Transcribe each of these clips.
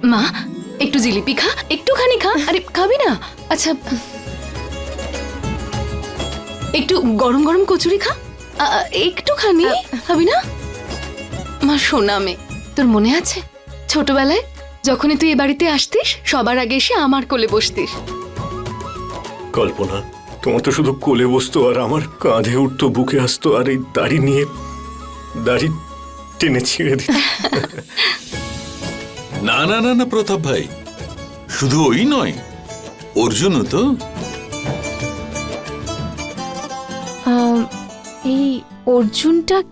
মা একটু জিলিপি খা একটুখানি খা। আরে খাবি না? আচ্ছা একটু গরম গরম কচুরি খা। একটুখানি খাবি না? মা শোনা মে তোর মনে আছে? ছোটবেলায় যখনই তুই এ বাড়িতে আসতিস সবার আগে এসে আমার কোলে বসতিস। কল্পনা তোমার তো শুধু কোলে বসতো আর আমার কাঁধে উঠতো বুকে আসতো আর এই দাড়ি নিয়ে দাড়ি টেনে ছিঁড়ে দিত। না না না না প্রতাপ ভাই। শুধু ওই নয় অর্জুনও তো। এই অর্জুনটা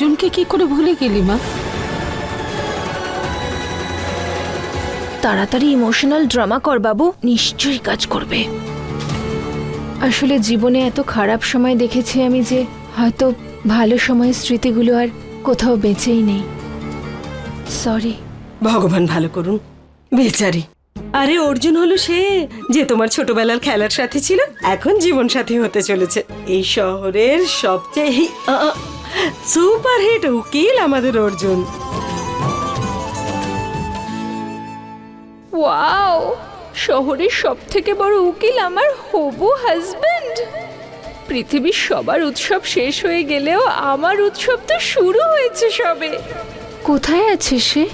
অর্জুনকে কি করে ভুলে গেলি মা? তাড়াতাড়ি ইমোশনাল ড্রামা কর বাবু। নিশ্চয়ই কাজ করবে। আসলে জীবনে এত খারাপ সময় দেখেছি আমি যে হয়তো ভালো সময়ের স্মৃতিগুলো আর কোথাও বেঁচেই নেই। সরি ভগবান ভালো করুন বেচারি। আরে অর্জুন হলো সে যে তোমার ছোটবেলার খেলার সাথে ছিল এখন জীবন সাথী হতে চলেছে। এই শহরের সবচেয়ে সুপারহিট উকিল আমাদের অর্জুন। ওয়াও শহরের সব থেকে বড় উকিল আমার হবু হাজবেন্ড। পৃথিবীর সবার উৎসব শেষ হয়ে গেলেও আমার উৎসব তো শুরু হয়েছে সবে। কোথায় আছে সে?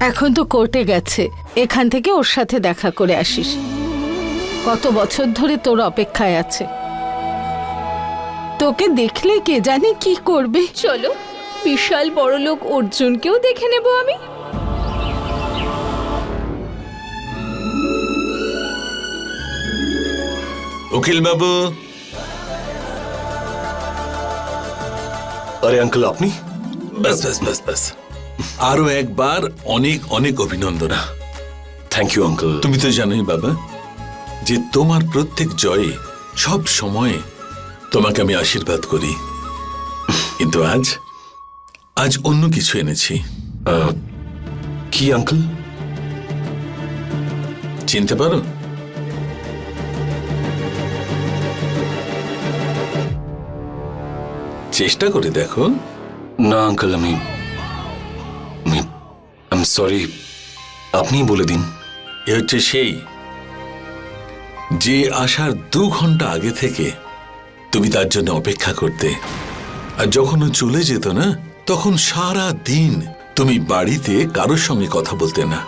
এখন তো কোর্টে গেছে এখান থেকে ওর সাথে দেখা করে আসিস। কত বছর ধরে তোর অপেক্ষায় আছে। তোকে দেখলে কে জানে কি করবে? চলো বিশাল বড় লোক অর্জুনকেও দেখে নেব আমি। উকিল বাবু আরে আঙ্কেল আপনি? বাস বাস বাস বাস আরও একবার অনেক অনেক অভিনন্দন। থ্যাংক ইউ আঙ্কেল তুমি তো জানোই বাবা যে তোমার প্রত্যেক জয়ে সব সময়ে তোমাকে আমি আশীর্বাদ করি। কিন্তু আজ আজ অন্য কিছু এনেছি। কি আঙ্কেল? চিনতে পারো? চেষ্টা করে দেখো। না আঙ্কেল আমি আমি সরি আপনি বলে দিন। এ হচ্ছে সেই যে আসার দু ঘণ্টা আগে থেকে তুমি তার জন্য অপেক্ষা করতে। আর যখন ও চলে যেত না, তখন সারা দিন তুমি বাড়িতে কারোর সঙ্গে কথা বলতে না।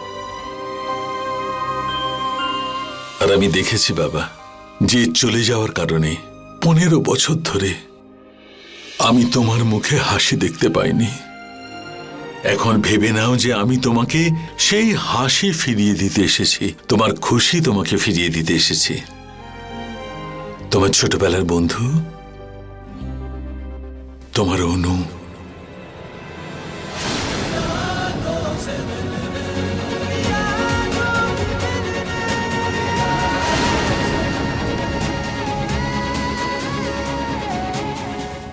আর আমি দেখেছি বাবা, যে চলে যাওয়ার কারণে পনেরো বছর ধরে আমি তোমার মুখে হাসি দেখতে পাইনি। এখন ভেবে নাও যে আমি তোমাকে সেই হাসি ফিরিয়ে দিতে এসেছি, তোমার খুশি তোমাকে ফিরিয়ে দিতে এসেছি। তোমার ছোটবেলার বন্ধু? তোমার অনু?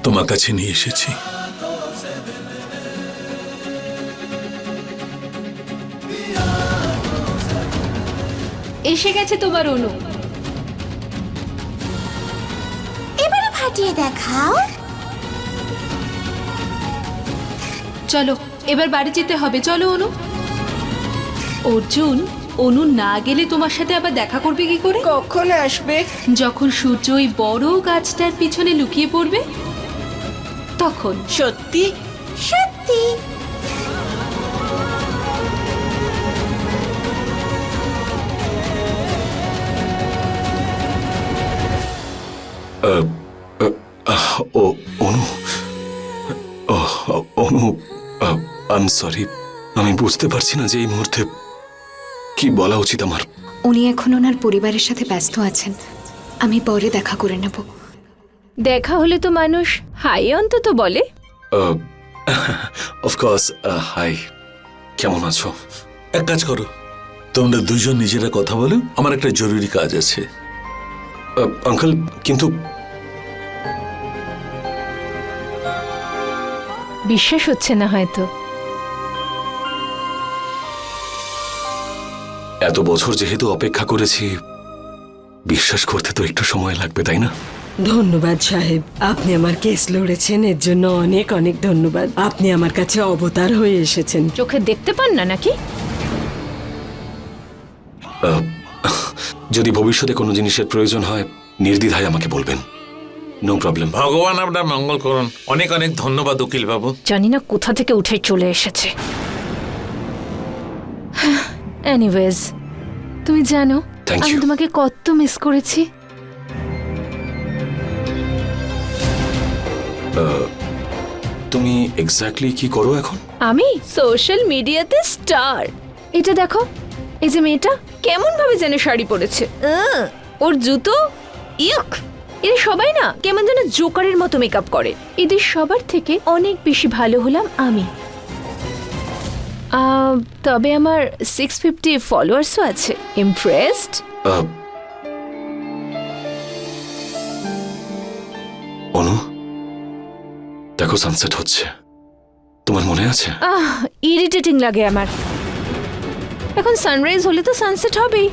তোমার কাছে নিয়ে এসেছি। এসে গেছে তোমার অনু। ফাটিয়ে দেখাও। চলো এবার বাড়ি যেতে হবে। চলো অনু। অর্জুন অনু না গেলে তোমার সাথে আবার দেখা করবে কি করে? কখন আসবে? যখন সূর্য ওই বড় গাছটার পিছনে লুকিয়ে পড়বে তখন। সত্যি? সত্যি। আই এম সরি আমি বুঝতে পারছি না যে এই মুহূর্তে কি বলা উচিত আমার। উনি এখন ওনার পরিবারের সাথে ব্যস্ত আছেন। আমি পরে দেখা করে নেব। দেখা হলে তো মানুষ হাই অন্তত বলে। অফকোর্স হাই কেমন আছো? এক কাজ করো। তোমরা দুজন নিজেরা কথা বলো। আমার একটা জরুরি কাজ আছে। আঙ্কেল কিন্তু বিশ্বাস হচ্ছে না হয়তো। এত বছর যেহেতু অপেক্ষা করেছি বিশ্বাস করতে তো একটু সময় লাগবে তাই না? ধন্যবাদ সাহেব। আপনি আমার কেস লড়েছেন এর জন্য অনেক অনেক ধন্যবাদ। আপনি আমার কাছে অবতার হয়ে এসেছেন। চোখে দেখতে পান না নাকি? আহ, যদি ভবিষ্যতে কোনো জিনিসের প্রয়োজন হয় নির্দ্বিধায় আমাকে বলবেন। নো প্রবলেম ভগবান আপনার মঙ্গল করুন। অনেক অনেক ধন্যবাদ উকিল বাবু জানি না কোথা থেকে উঠে চলে এসেছে। এনিওয়েজ তুমি জানো Thank আমি তোমাকে কত মিস করেছি। তুমি এক্স্যাক্টলি কি করো এখন? আমি সোশ্যাল মিডিয়াতে স্টার এটা দেখো এই যে মেয়েটা কেমন ভাবে যেন শাড়ি পরেছে। আহ, ওর জুতো ইয়ক। এরা সবাই না কেমন যেন জোকারের মতো মেকআপ করে। এদের সবার থেকে অনেক বেশি ভালো হলাম আমি। তবে আমার সিক্স ফিফটি ফলোয়ার্সও আছে। ইমপ্রেসড অনু দেখো সানসেট হচ্ছে। তোমার মনে আছে? আহ ইরিটেটিং লাগে আমার। এখন সানরাইজ হলে তো সানসেট হবেই।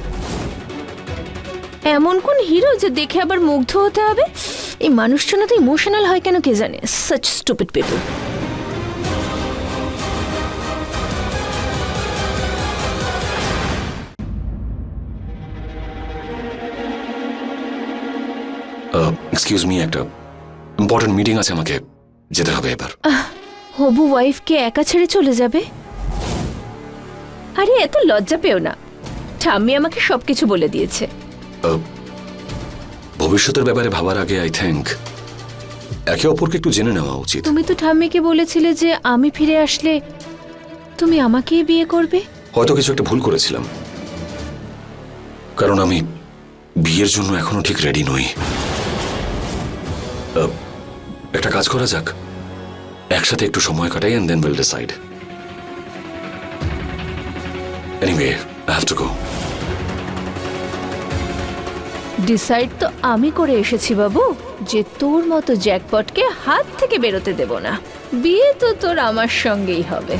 এমন কোন হিরো যে দেখে আবার মুগ্ধ হতে হবে? এই মানুষজন তো ইমোশনাল হয় কেন কে জানে? Such stupid people excuse me একটা ইম্পর্টেন্ট মিটিং আছে আমাকে যেতে হবে এবার। হবু ওয়াইফকে একা ছেড়ে চলে যাবে? আরে এত লজ্জা পেও না। ঠাম্মি আমাকে সবকিছু বলে দিয়েছে। ভবিষ্যতের ব্যাপারে ভাবার আগে আই থিঙ্ক একে অপরকে একটু জেনে নেওয়া উচিত। তুমি তো ঠাম্মিকে বলেছিলে যে আমি ফিরে আসলে তুমি আমাকেই বিয়ে করবে? হয়তো কিছু একটা ভুল করেছিলাম। কারণ আমি বিয়ের জন্য এখনও ঠিক রেডি নই। একটা কাজ করা যাক। একসাথে একটু সময় কাটাই and then will decide anyway I have to go decide তো আমি করে এসেছি বাবু, যে তোর মতো জ্যাকপটকে হাত থেকে বেরোতে দেব না। বিয়ে তো তোর আমার সঙ্গেই হবে।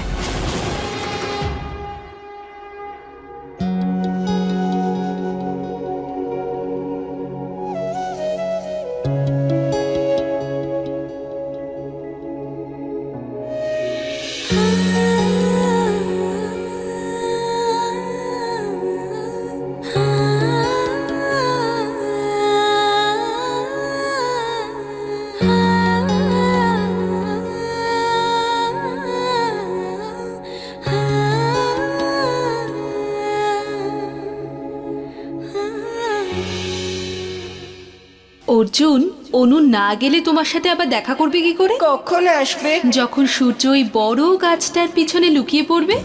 অর্জুন অনু না গেলে তোমার সাথে আবার দেখা করবে কি করে? কখন আসবে? যখন সূর্য ওই বড় গাছটার পিছনে লুকিয়ে পড়বে?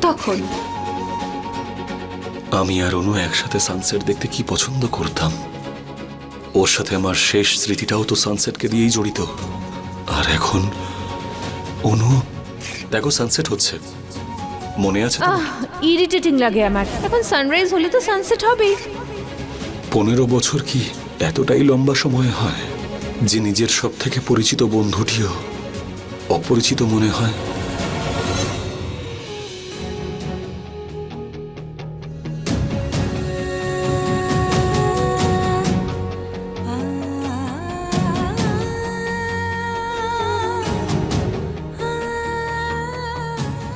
তখন। আমি আর অনু একসাথে সানসেট দেখতে কি পছন্দ করতাম। ওর সাথে আমার শেষ স্মৃতিটাও তো সানসেটকে দিয়েই জড়িত। আর এখন অনু দেখো সানসেট হচ্ছে। মনে আছে? আহ ইরিটেটিং লাগে আমার। এখন সানরাইজ হলে তো সানসেট হবেই। পনেরো বছর কি এতটাই লম্বা সময় হয় যে নিজের সব থেকে পরিচিত বন্ধুটিও অপরিচিত মনে হয়।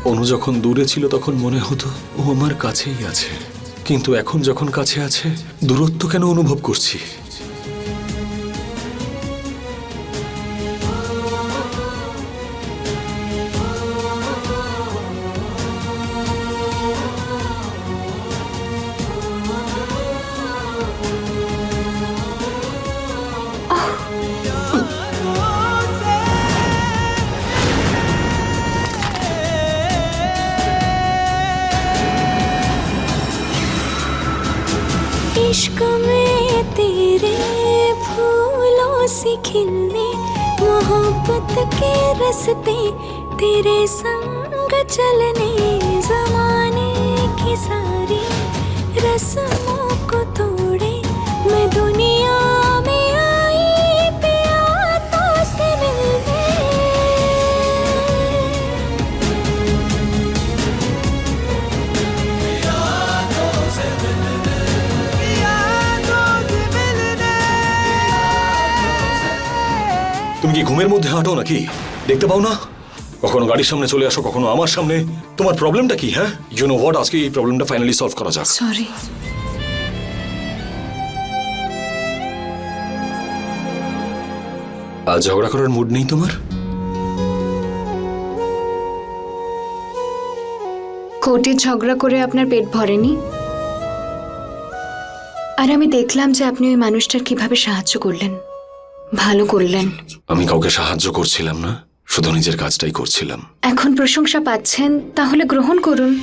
অনু যখন দূরে ছিল তখন মনে হতো, ও আমার কাছেই আছে। কিন্তু এখন যখন কাছে আছে, দূরত্ব কেন অনুভব করছি? इश्क में तेरे फूलों से खिलने, मोहब्बत के रस्ते तेरे संग चलने, जमाने की सारी रस्मों তুমি কি ঘুমের মধ্যে হাঁটো নাকি? দেখতে পাও না? কখনো গাড়ির সামনে চলে আসো কখনো আমার সামনে। তোমার প্রবলেমটা কি হ্যাঁ? ইউ নো হোয়াট আজকে এই প্রবলেমটা ফাইনালি সলভ করা যাক। সরি আজ ঝগড়া করার মুড নেই তোমার? কোর্টে ঝগড়া করে আপনার পেট ভরেনি? আর আমি দেখলাম যে আপনি ওই মানুষটার কীভাবে সাহায্য করলেন। ভালো করলেন। আমি কাউকে সাহায্য করছিলাম না শুধু নিজের কাজটাই করছিলাম। এখন প্রশংসা পাচ্ছেন তাহলে গ্রহণ করুন।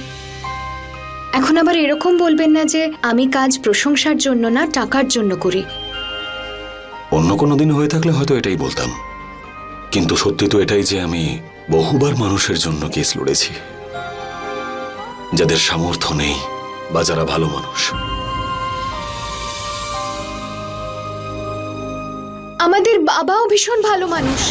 এখন আবার এরকম বলবেন না যে আমি কাজ প্রশংসার জন্য না টাকার জন্য করি। অন্য কোনো দিন হয়ে থাকলে হয়তো এটাই বলতাম। কিন্তু সত্যি তো এটাই যে আমি বহুবার মানুষের জন্য কেস লড়েছি যাদের সামর্থ্য নেই বা যারা ভালো মানুষ। আমাদের বাবাও ভীষণ ভালো মানুষ।